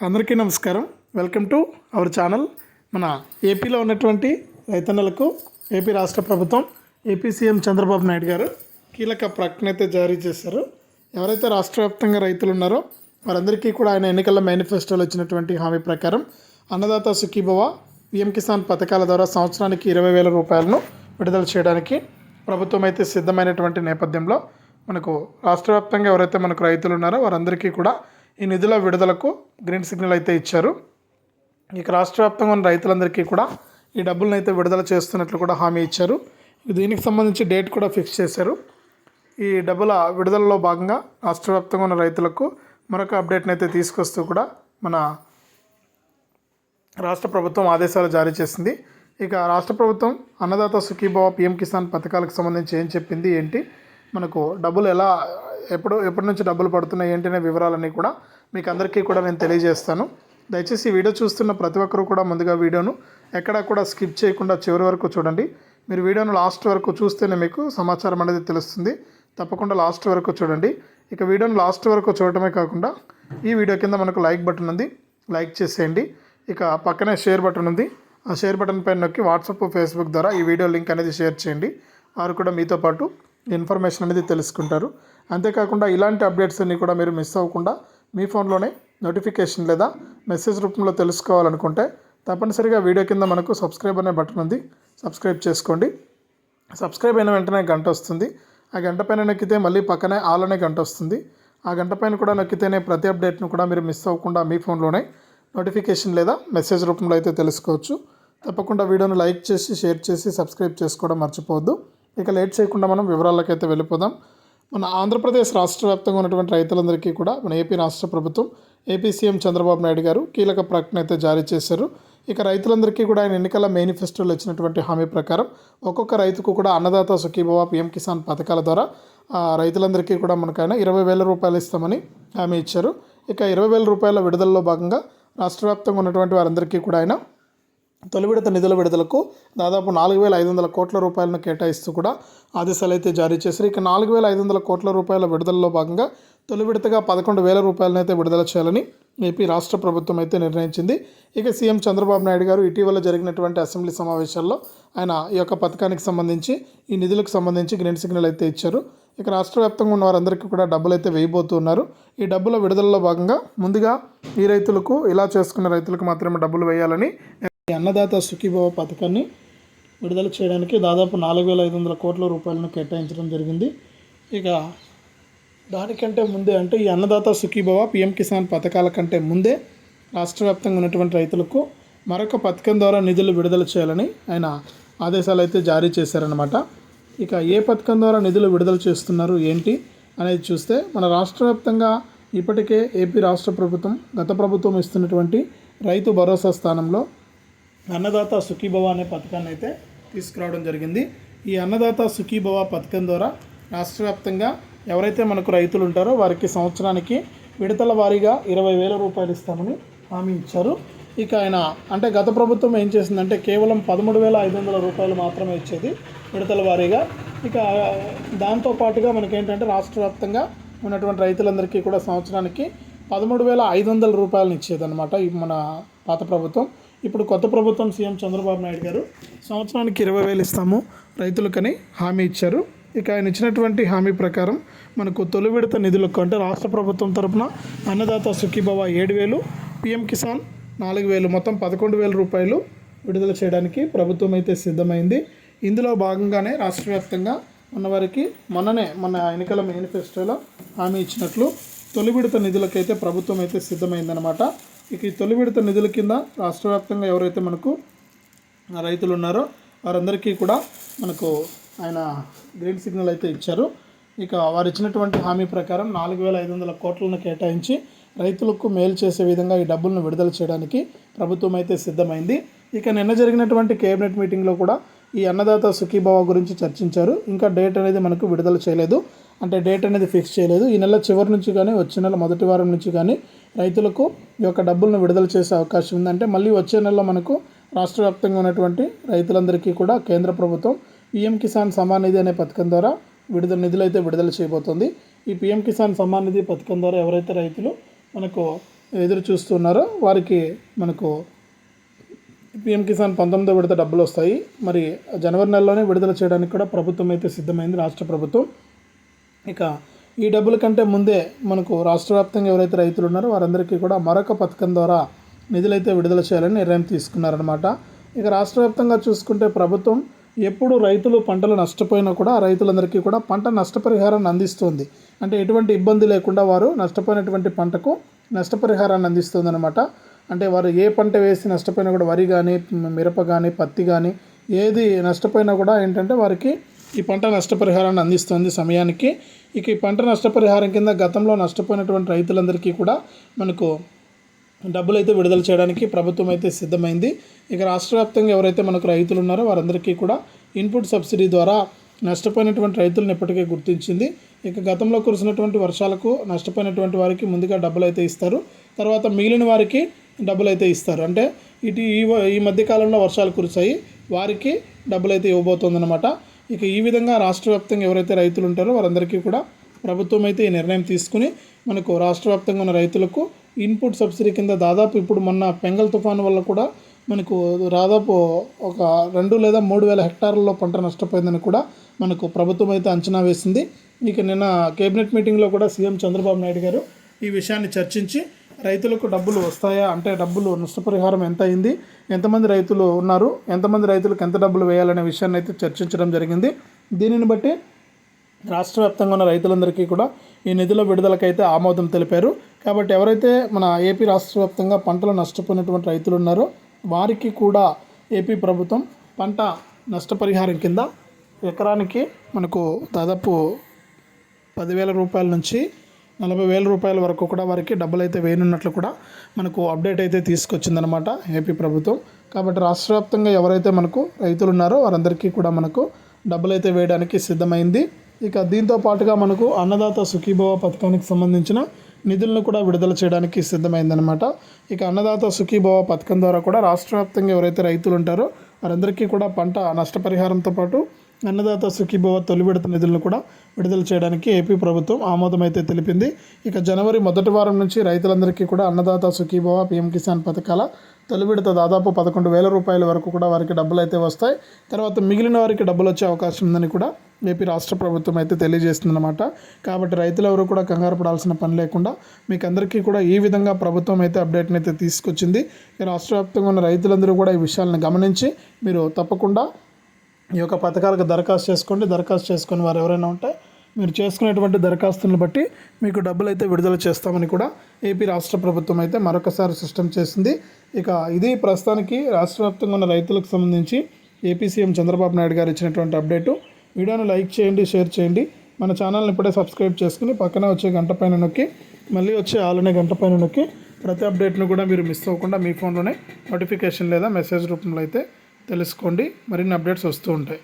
అందరికీ నమస్కారం. Welcome to our channel మన ఏపీలో ఉన్నటువంటి రైతన్నలకు ఏపీ రాష్ట్ర ప్రభుత్వం ఏపీ సీఎం చంద్రబాబు నాయుడు గారు కీలక ప్రకటన అయితే జారీ చేశారు. ఎవరైతే రాష్ట్ర వ్యాప్తంగా రైతులు ఉన్నారో వారందరికీ కూడా ఆయన ఎన్నికల మేనిఫెస్టోలో ఇచ్చినటువంటి హామీ ప్రకారం అన్నదాత సుఖీభవ పిఎం కిసాన్ పథకాల ద్వారా సంవత్సరానికి ఇరవై వేల రూపాయలను విడుదల చేయడానికి ప్రభుత్వం అయితే సిద్ధమైనటువంటి నేపథ్యంలో మనకు రాష్ట్ర వ్యాప్తంగా ఎవరైతే మనకు రైతులు ఉన్నారో వారందరికీ కూడా ఈ నిధుల విడుదలకు గ్రీన్ సిగ్నల్ అయితే ఇచ్చారు. ఇక రాష్ట్ర వ్యాప్తంగా ఉన్న రైతులందరికీ కూడా ఈ డబ్బులను అయితే విడుదల చేస్తున్నట్లు కూడా హామీ ఇచ్చారు. దీనికి సంబంధించి డేట్ కూడా ఫిక్స్ చేశారు. ఈ డబ్బుల విడుదలలో భాగంగా రాష్ట్ర వ్యాప్తంగా ఉన్న రైతులకు మరొక అప్డేట్ని అయితే తీసుకొస్తూ కూడా మన రాష్ట్ర ప్రభుత్వం ఆదేశాలు జారీ చేసింది. ఇక రాష్ట్ర ప్రభుత్వం అన్నదాత సుఖీభావ పిఎం కిసాన్ పథకాలకు సంబంధించి ఏం చెప్పింది ఏంటి? మనకు డబ్బులు ఎలా ఎప్పుడు ఎప్పటి నుంచి డబ్బులు పడుతున్నాయి ఏంటనే వివరాలన్నీ కూడా మీకు అందరికీ కూడా నేను తెలియజేస్తాను. దయచేసి వీడియో చూస్తున్న ప్రతి ఒక్కరు కూడా ముందుగా వీడియోను ఎక్కడా కూడా స్కిప్ చేయకుండా చివరి వరకు చూడండి. మీరు వీడియోను లాస్ట్ వరకు చూస్తేనే మీకు సమాచారం అనేది తెలుస్తుంది. తప్పకుండా లాస్ట్ వరకు చూడండి. ఇక వీడియోను లాస్ట్ వరకు చూడటమే కాకుండా ఈ వీడియో కింద మనకు లైక్ బటన్ ఉంది. లైక్ చేసేయండి. ఇక పక్కనే షేర్ బటన్ ఉంది. ఆ షేర్ బటన్ పైన నొక్కి వాట్సాప్ ఫేస్బుక్ ద్వారా ఈ వీడియో లింక్ అనేది షేర్ చేయండి. వారు కూడా మీతో పాటు ఇన్ఫర్మేషన్ అనేది తెలుసుకుంటారు. అంతేకాకుండా ఇలాంటి అప్డేట్స్ అన్నీ కూడా మీరు మిస్ అవ్వకుండా మీ ఫోన్లోనే నోటిఫికేషన్ లేదా మెసేజ్ రూపంలో తెలుసుకోవాలనుకుంటే తప్పనిసరిగా వీడియో కింద మనకు సబ్స్క్రైబ్ అనే బటన్ ఉంది. సబ్స్క్రైబ్ చేసుకోండి. సబ్స్క్రైబ్ అయిన వెంటనే గంట వస్తుంది. ఆ గంట పైన నొక్కితే మళ్ళీ పక్కనే ఆల్ అనే గంట వస్తుంది. ఆ గంట పైన కూడా నొక్కితేనే ప్రతి అప్డేట్ను కూడా మీరు మిస్ అవ్వకుండా మీ ఫోన్లోనే నోటిఫికేషన్ లేదా మెసేజ్ రూపంలో అయితే తెలుసుకోవచ్చు. తప్పకుండా వీడియోను లైక్ చేసి షేర్ చేసి సబ్స్క్రైబ్ చేసుకోవడం మర్చిపోవద్దు. ఇక లేట్ చేయకుండా మనం వివరాలకైతే అయితే వెళ్ళిపోదాం. మన ఆంధ్రప్రదేశ్ రాష్ట్ర వ్యాప్తంగా ఉన్నటువంటి రైతులందరికీ కూడా మన ఏపీ రాష్ట్ర ప్రభుత్వం ఏపీ సీఎం చంద్రబాబు నాయుడు గారు కీలక ప్రకటన అయితే జారీ చేశారు. ఇక రైతులందరికీ కూడా ఆయన ఎన్నికల మేనిఫెస్టోలో ఇచ్చినటువంటి హామీ ప్రకారం ఒక్కొక్క రైతుకు కూడా అన్నదాత సుఖీభవ పిఎం కిసాన్ పథకాల ద్వారా రైతులందరికీ కూడా మనకైనా ఇరవై వేల రూపాయలు ఇస్తామని హామీ ఇచ్చారు. ఇక ఇరవై వేల రూపాయల విడుదలలో భాగంగా రాష్ట్ర వ్యాప్తంగా ఉన్నటువంటి వారందరికీ కూడా ఆయన తొలి విడత నిధుల విడుదలకు దాదాపు నాలుగు వేల ఐదు వందల కోట్ల రూపాయలను కేటాయిస్తూ కూడా ఆదేశాలు అయితే జారీ చేశారు. ఇక నాలుగు వేల ఐదు వందల కోట్ల రూపాయల విడుదలలో భాగంగా తొలి విడతగా పదకొండు వేల రూపాయలను అయితే విడుదల చేయాలని ఏపీ రాష్ట్ర ప్రభుత్వం అయితే నిర్ణయించింది. ఇక సీఎం చంద్రబాబు నాయుడు గారు ఇటీవల జరిగినటువంటి అసెంబ్లీ సమావేశాల్లో ఆయన ఈ యొక్క పథకానికి సంబంధించి ఈ నిధులకు సంబంధించి గ్రీన్ సిగ్నల్ అయితే ఇచ్చారు. ఇక రాష్ట్ర వ్యాప్తంగా ఉన్న వారందరికీ కూడా డబ్బులు అయితే వేయబోతున్నారు. ఈ డబ్బుల విడుదలలో భాగంగా ముందుగా ఈ రైతులకు ఇలా చేసుకున్న రైతులకు మాత్రమే డబ్బులు వేయాలని అన్నదాత సుఖీభవ పథకాన్ని విడుదల చేయడానికి దాదాపు నాలుగు వేల ఐదు వందల కోట్ల రూపాయలను కేటాయించడం జరిగింది. ఇక దానికంటే ముందే అంటే ఈ అన్నదాత సుఖీభవ పిఎం కిసాన్ పథకాల కంటే ముందే రాష్ట్ర వ్యాప్తంగా ఉన్నటువంటి రైతులకు మరొక పథకం ద్వారా నిధులు విడుదల చేయాలని ఆయన ఆదేశాలు అయితే జారీ చేశారనమాట ఇక ఏ పథకం ద్వారా నిధులు విడుదల చేస్తున్నారు ఏంటి అనేది చూస్తే మన రాష్ట్ర వ్యాప్తంగా ఇప్పటికే ఏపీ రాష్ట్ర ప్రభుత్వం గత ప్రభుత్వం ఇస్తున్నటువంటి రైతు భరోసా స్థానంలో అన్నదాత సుఖీభవ అనే పథకాన్ని అయితే తీసుకురావడం జరిగింది. ఈ అన్నదాత సుఖీభవ పథకం ద్వారా రాష్ట్ర వ్యాప్తంగా ఎవరైతే మనకు రైతులు ఉంటారో వారికి సంవత్సరానికి విడతల వారీగా ఇరవై వేల రూపాయలు ఇస్తామని హామీ ఇచ్చారు. ఇక ఆయన అంటే గత ప్రభుత్వం ఏం చేసిందంటే కేవలం పదమూడు వేల ఐదు వందల రూపాయలు మాత్రమే ఇచ్చేది విడతల వారీగా. ఇక దాంతో పాటుగా మనకేంటంటే రాష్ట్ర వ్యాప్తంగా ఉన్నటువంటి రైతులందరికీ కూడా సంవత్సరానికి పదమూడు వేల ఐదు వందల రూపాయలను ఇచ్చేదన్నమాట ఈ మన పాత ప్రభుత్వం. ఇప్పుడు కొత్త ప్రభుత్వం సీఎం చంద్రబాబు నాయుడు గారు సంవత్సరానికి ఇరవై వేలు ఇస్తాము రైతులకని హామీ ఇచ్చారు. ఇక ఆయన ఇచ్చినటువంటి హామీ ప్రకారం మనకు తొలి విడత నిధులకు అంటే రాష్ట్ర ప్రభుత్వం తరపున అన్నదాత సుఖీభవ ఏడు వేలు పిఎం కిసాన్ నాలుగు వేలు మొత్తం పదకొండు వేల రూపాయలు విడుదల చేయడానికి ప్రభుత్వం అయితే సిద్ధమైంది. ఇందులో భాగంగానే రాష్ట్ర వ్యాప్తంగా ఉన్నవారికి మొన్ననే మన ఎన్నికల మేనిఫెస్టోలో హామీ ఇచ్చినట్లు తొలి విడత నిధులకైతే ప్రభుత్వం అయితే సిద్ధమైందనమాట ఇక ఈ తొలి విడత నిధుల కింద రాష్ట్ర వ్యాప్తంగా ఎవరైతే మనకు రైతులు ఉన్నారో వారందరికీ కూడా మనకు ఆయన గ్రీన్ సిగ్నల్ అయితే ఇచ్చారు. ఇక వారు ఇచ్చినటువంటి హామీ ప్రకారం నాలుగు వేల ఐదు వందల కోట్లను కేటాయించి రైతులకు మేలు చేసే విధంగా ఈ డబ్బులను విడుదల చేయడానికి ప్రభుత్వం అయితే సిద్ధమైంది. ఇక నిన్న జరిగినటువంటి కేబినెట్ మీటింగ్లో కూడా ఈ అన్నదాత సుఖీభావ గురించి చర్చించారు. ఇంకా డేట్ అనేది మనకు విడుదల చేయలేదు. అంటే డేట్ అనేది ఫిక్స్ చేయలేదు. ఈ నెల చివరి నుంచి కానీ వచ్చే నెల మొదటి వారం నుంచి కానీ రైతులకు ఈ యొక్క డబ్బులను విడుదల చేసే అవకాశం ఉంది అంటే మళ్ళీ వచ్చే నెలలో మనకు రాష్ట్ర వ్యాప్తంగా ఉన్నటువంటి రైతులందరికీ కూడా కేంద్ర ప్రభుత్వం పిఎం కిసాన్ సమాన్ నిధి అనే పథకం ద్వారా విడుదల నిధులు అయితే విడుదల చేయబోతోంది. ఈ పిఎం కిసాన్ సమ్మాన్ నిధి పథకం ద్వారా ఎవరైతే రైతులు మనకు ఎదురు చూస్తున్నారో వారికి మనకు పిఎం కిసాన్ పంతొమ్మిదో విడత డబ్బులు వస్తాయి. మరి జనవరి నెలలోనే విడుదల చేయడానికి కూడా ప్రభుత్వం అయితే సిద్ధమైంది. రాష్ట్ర ప్రభుత్వం. ఇక ఈ డబ్బుల కంటే ముందే మనకు రాష్ట్ర వ్యాప్తంగా ఎవరైతే రైతులు ఉన్నారో వారందరికీ కూడా మరొక పథకం ద్వారా నిధులైతే విడుదల చేయాలని నిర్ణయం తీసుకున్నారనమాట ఇక రాష్ట్ర వ్యాప్తంగా చూసుకుంటే ప్రభుత్వం ఎప్పుడు రైతులు పంటలు నష్టపోయినా కూడా రైతులందరికీ కూడా పంట నష్టపరిహారాన్ని అందిస్తుంది. అంటే ఎటువంటి ఇబ్బంది లేకుండా వారు నష్టపోయినటువంటి పంటకు నష్టపరిహారాన్ని అందిస్తుంది అనమాట అంటే వారు ఏ పంట వేసి నష్టపోయినా కూడా వరి కానీ మిరప కానీ పత్తి కానీ ఏది నష్టపోయినా కూడా ఏంటంటే వారికి ఈ పంట నష్టపరిహారాన్ని అందిస్తుంది సమయానికి. ఇక ఈ పంట నష్టపరిహారం కింద గతంలో నష్టపోయినటువంటి రైతులందరికీ కూడా మనకు డబ్బులు అయితే విడుదల చేయడానికి ప్రభుత్వం అయితే సిద్ధమైంది. ఇక రాష్ట్ర వ్యాప్తంగా ఎవరైతే మనకు రైతులు ఉన్నారో వారందరికీ కూడా ఇన్పుట్ సబ్సిడీ ద్వారా నష్టపోయినటువంటి రైతులను ఇప్పటికే గుర్తించింది. ఇక గతంలో కురిసినటువంటి వర్షాలకు నష్టపోయినటువంటి వారికి ముందుగా డబ్బులు అయితే ఇస్తారు. తర్వాత మిగిలిన వారికి డబ్బులు అయితే ఇస్తారు. అంటే ఇటు ఈ ఈ మధ్యకాలంలో వర్షాలు కురిసాయి వారికి డబ్బులు అయితే ఇవ్వబోతోందన్నమాట. ఇక ఈ విధంగా రాష్ట్ర వ్యాప్తంగా ఎవరైతే రైతులు ఉంటారో వారందరికీ కూడా ప్రభుత్వం అయితే ఈ నిర్ణయం తీసుకుని మనకు రాష్ట్ర వ్యాప్తంగా ఉన్న రైతులకు ఇన్పుట్ సబ్సిడీ కింద దాదాపు ఇప్పుడు మొన్న పెంగల్ తుఫాను వల్ల కూడా మనకు దాదాపు ఒక రెండు లేదా మూడు వేల హెక్టార్లలో పంట నష్టపోయిందని కూడా మనకు ప్రభుత్వం అయితే అంచనా వేసింది. ఇక నిన్న కేబినెట్ మీటింగ్లో కూడా సీఎం చంద్రబాబు నాయుడు గారు ఈ విషయాన్ని చర్చించి రైతులకు డబ్బులు వస్తాయా? అంటే డబ్బులు నష్టపరిహారం ఎంత అయింది ఎంతమంది రైతులు ఉన్నారు? ఎంతమంది రైతులకు ఎంత డబ్బులు వేయాలనే విషయాన్ని అయితే చర్చించడం జరిగింది. దీనిని బట్టి రాష్ట్ర వ్యాప్తంగా ఉన్న రైతులందరికీ కూడా ఈ నిధుల విడుదలకైతే ఆమోదం తెలిపారు. కాబట్టి ఎవరైతే మన ఏపీ రాష్ట్ర వ్యాప్తంగా పంటలు నష్టపోయినటువంటి రైతులు ఉన్నారో వారికి కూడా ఏపీ ప్రభుత్వం పంట నష్టపరిహారం కింద ఎకరానికి మనకు దాదాపు పదివేల రూపాయల నుంచి నలభై వేల రూపాయల వరకు కూడా వారికి డబ్బులు అయితే వేయనున్నట్లు కూడా మనకు అప్డేట్ అయితే తీసుకొచ్చిందనమాట ఏపీ ప్రభుత్వం. కాబట్టి రాష్ట్ర వ్యాప్తంగా ఎవరైతే మనకు రైతులు ఉన్నారో వారందరికీ కూడా మనకు డబ్బులు అయితే వేయడానికి సిద్ధమైంది. ఇక దీంతో పాటుగా మనకు అన్నదాత సుఖీభవ పథకానికి సంబంధించిన నిధులను కూడా విడుదల చేయడానికి సిద్ధమైందనమాట ఇక అన్నదాత సుఖీభవ పథకం ద్వారా కూడా రాష్ట్ర వ్యాప్తంగా ఎవరైతే రైతులు ఉంటారో వారందరికీ కూడా పంట నష్టపరిహారంతో పాటు అన్నదాత సుఖీభవ తొలి విడత నిధులను కూడా విడుదల చేయడానికి ఏపీ ప్రభుత్వం ఆమోదం అయితే తెలిపింది. ఇక జనవరి మొదటి వారం నుంచి రైతులందరికీ కూడా అన్నదాత సుఖీభవ పీఎం కిసాన్ పథకాల తొలి విడత దాదాపు పదకొండు వేల రూపాయల వరకు కూడా వారికి డబ్బులు అయితే వస్తాయి. తర్వాత మిగిలిన వారికి డబ్బులు వచ్చే అవకాశం ఉందని కూడా ఏపీ రాష్ట్ర ప్రభుత్వం అయితే తెలియజేస్తుందన్నమాట. కాబట్టి రైతులు ఎవరు కూడా కంగారు పడాల్సిన పని లేకుండా మీకు అందరికీ కూడా ఈ విధంగా ప్రభుత్వం అయితే అప్డేట్ని అయితే తీసుకొచ్చింది రాష్ట్ర వ్యాప్తంగా ఉన్న రైతులందరూ కూడా ఈ విషయాలను గమనించి మీరు తప్పకుండా ఈ యొక్క పథకాలకు దరఖాస్తు చేసుకోండి. దరఖాస్తు చేసుకుని వారు ఎవరైనా ఉంటే మీరు చేసుకునేటువంటి దరఖాస్తులను బట్టి మీకు డబ్బులు అయితే విడుదల చేస్తామని కూడా ఏపీ రాష్ట్ర ప్రభుత్వం అయితే మరొకసారి సిస్టమ్ చేసింది. ఇక ఇది ప్రస్తుతానికి రాష్ట్ర వ్యాప్తంగా ఉన్న రైతులకు సంబంధించి ఏపీ సీఎం చంద్రబాబు నాయుడు గారు ఇచ్చినటువంటి అప్డేటు. వీడియోను లైక్ చేయండి షేర్ చేయండి. మన ఛానల్ని ఇప్పుడే సబ్స్క్రైబ్ చేసుకుని పక్కన వచ్చే గంట పైన నొక్కి మళ్ళీ వచ్చే ఆలనే గంట పైన నొక్కి ప్రతి అప్డేట్ను కూడా మీరు మిస్ అవ్వకుండా మీ ఫోన్లోనే నోటిఫికేషన్ లేదా మెసేజ్ రూపంలో అయితే తెలుసుకోండి. మరిన్ని అప్డేట్స్ వస్తూ ఉంటాయి.